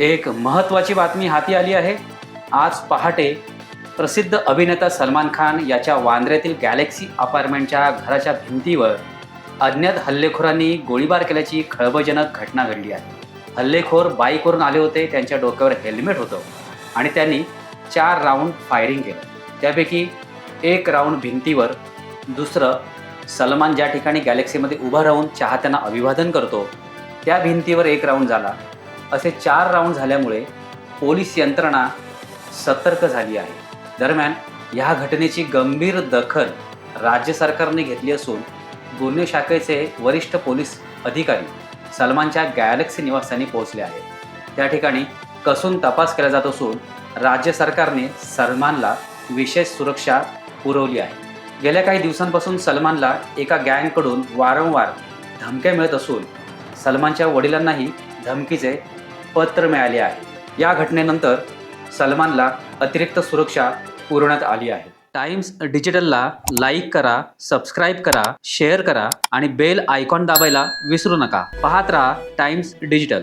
एक महत्त्वाची बातमी हाती आली आहे. आज पहाटे प्रसिद्ध अभिनेता सलमान खान याच्या वांद्र्यातील गॅलेक्सी अपार्टमेंटच्या घराच्या भिंतीवर अज्ञात हल्लेखोरांनी गोळीबार केल्याची खळबळजनक घटना घडली आहे. हल्लेखोर बाईकवरून आले होते त्यांच्या डोक्यावर हेल्मेट होतं आणि त्यांनी चार राऊंड फायरिंग केलं. त्यापैकी एक राऊंड भिंतीवर दुसरं सलमान ज्या ठिकाणी गॅलेक्सीमध्ये उभा राहून चाहत्यांना अभिवादन करतो त्या भिंतीवर एक राऊंड झाला. असे चार राऊंड झाल्यामुळे पोलीस यंत्रणा सतर्क झाली आहे. दरम्यान या घटनेची गंभीर दखल राज्य सरकारने घेतली असून गुन्हे शाखेचे वरिष्ठ पोलीस अधिकारी सलमानच्या गॅलेक्सी निवासस्थानी पोहोचले आहेत. त्या ठिकाणी कसून तपास केला जात असून राज्य सरकारने सलमानला विशेष सुरक्षा पुरवली आहे. गेल्या काही दिवसांपासून सलमानला एका गँगकडून वारंवार धमक्या मिळत असून सलमानच्या वडिलांनाही धमकीचे पत्र मिळाले आहे. या घटनेनंतर सलमानला अतिरिक्त सुरक्षा पुरवण्यात आली आहे. टाइम्स डिजिटलला लाईक करा सबस्क्राईब करा शेअर करा आणि बेल आयकॉन दाबायला विसरू नका. पाहत राहा टाइम्स डिजिटल.